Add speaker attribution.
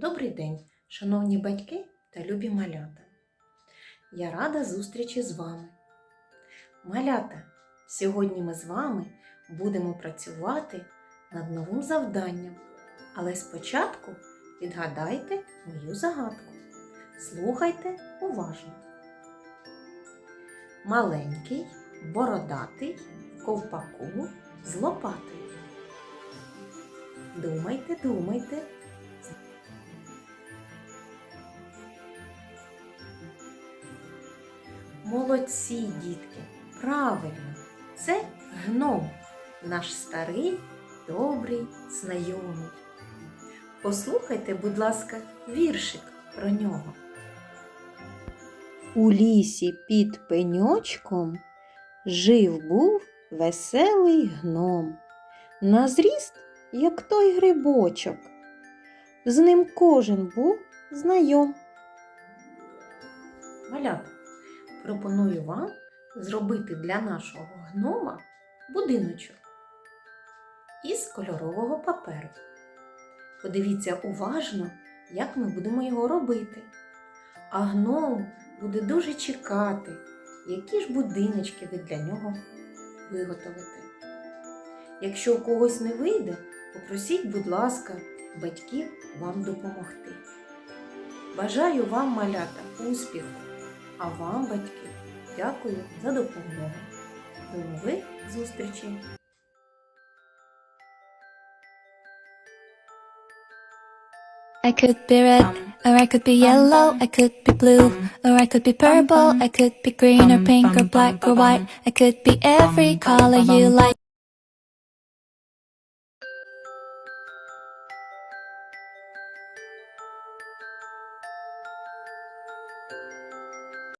Speaker 1: Добрий день, шановні батьки та любі малята. Я рада зустрічі з вами. Малята, сьогодні ми з вами будемо працювати над новим завданням. Але спочатку відгадайте мою загадку. Слухайте уважно. Маленький, бородатий, ковпаку з лопатою. Думайте, думайте. Молодці, дітки, правильно, це гном, наш старий, добрий знайомий. Послухайте, будь ласка, віршик про нього. У лісі під пеньочком жив був веселий гном. На зріст, як той грибочок. З ним кожен був знайом. Малята, пропоную вам зробити для нашого гнома будиночок із кольорового паперу. Подивіться уважно, як ми будемо його робити. А гном буде дуже чекати, які ж будиночки ви для нього виготовите. Якщо у когось не вийде, попросіть, будь ласка, батьків вам допомогти. Бажаю вам, малята, успіху! А вам, батьки, дякую за допомогу. До нових зустрічей!
Speaker 2: I could be red, or I could be yellow, I could be blue, or I could be purple, I could be green or pink or black or white, I could be every color you like.